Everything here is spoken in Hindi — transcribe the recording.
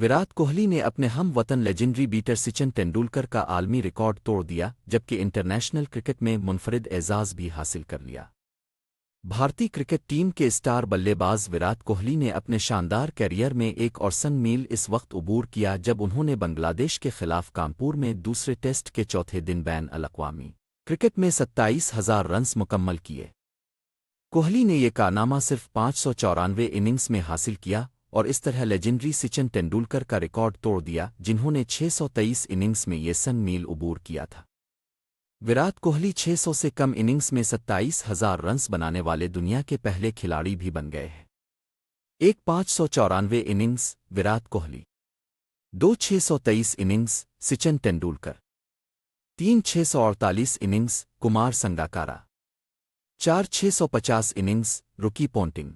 विराट कोहली ने अपने हम वतन लेजेंडरी बीटर सचिन तेंदुलकर का आलमी रिकॉर्ड तोड़ दिया, जबकि इंटरनेशनल क्रिकेट में मुनफरद एजाज भी हासिल कर लिया। भारतीय क्रिकेट टीम के स्टार बल्लेबाज विराट कोहली ने अपने शानदार कैरियर में एक और सन मील इस वक्त उबूर किया, जब उन्होंने बांग्लादेश के खिलाफ कानपुर में दूसरे टेस्ट के चौथे दिन बैन अलकवामी। क्रिकेट में सत्ताईस हज़ार रन्स मुकम्मल किए। कोहली ने ये कारनामा सिर्फ़ पाँच सौ चौरानवे इनिंग्स में हासिल किया और इस तरह लेजेंडरी सचिन तेंदुलकर का रिकॉर्ड तोड़ दिया, जिन्होंने 623 इनिंग्स में ये सन मील उबूर किया था। विराट कोहली 600 से कम इनिंग्स में सत्ताईस हज़ार रन्स बनाने वाले दुनिया के पहले खिलाड़ी भी बन गए हैं। एक पाँच सौ चौरानवे इनिंग्स, विराट कोहली। दो छः सौ तेईस इनिंग्स, सचिन तेंदुलकर। तीन छः सौ अड़तालीस इनिंग्स, कुमार संगाकारा। चार छः सौ पचास इनिंग्स, रुकी पोंटिंग।